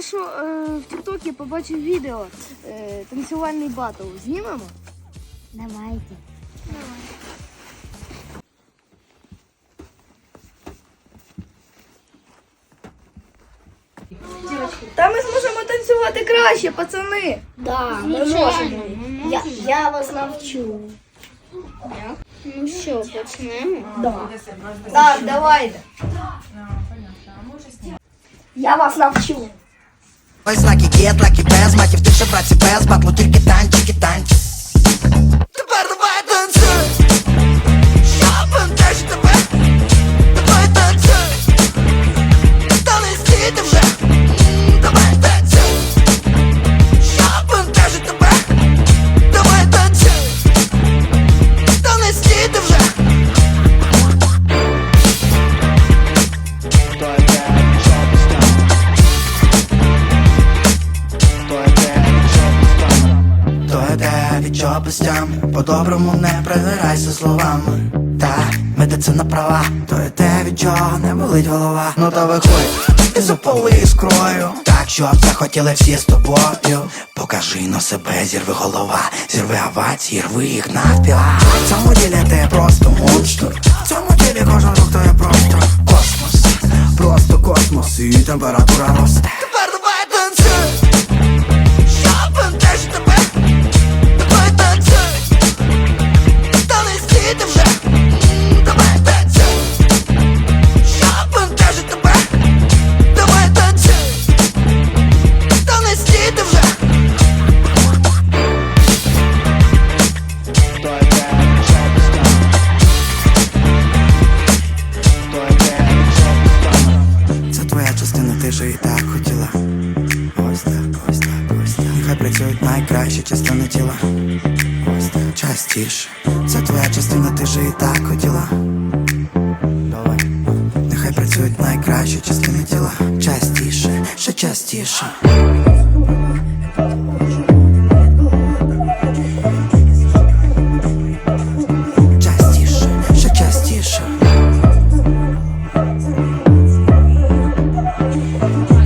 Я що е, в Тіктокі побачив відео е, танцювальний батл. Знімемо? Давайте. Та ми зможемо танцювати краще, пацани. Да, ми можемо. Я, я вас навчу. Ну що, почнемо? Так, давайте. Я вас навчу. Ось лакі гет, лакі без, матів тише, браці без, батлу тільки танчики, танчики. Йде від чого пустям, по-доброму не придирайся словами. Та медицина права, то йде від чого не болить голова. Ну то виходь і запали іскрою. Так, щоб захотіли всі з тобою. Покажи на себе, зірви голова, зірви авації, рви їх навпіл. В цьому ділі ти просто монстр. В цьому ділі кожен рух то є просто космос. Просто космос і температура росте. Працюють найкращі частини тіла. Частіше. Це твоя частина, ти же і так хотіла. Нехай працюють найкращі частини тіла. Частіше, ще частіше. Частіше, ще частіше.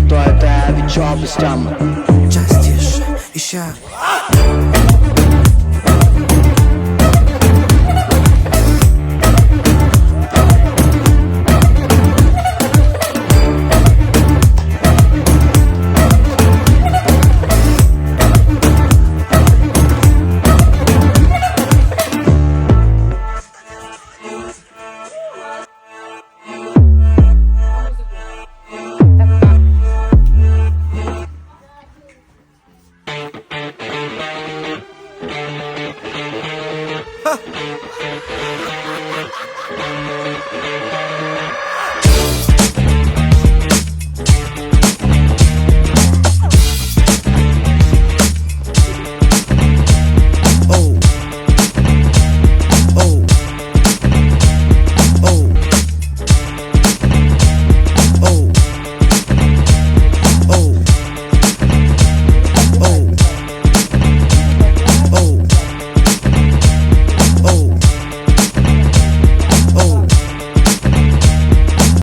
То e. Ha!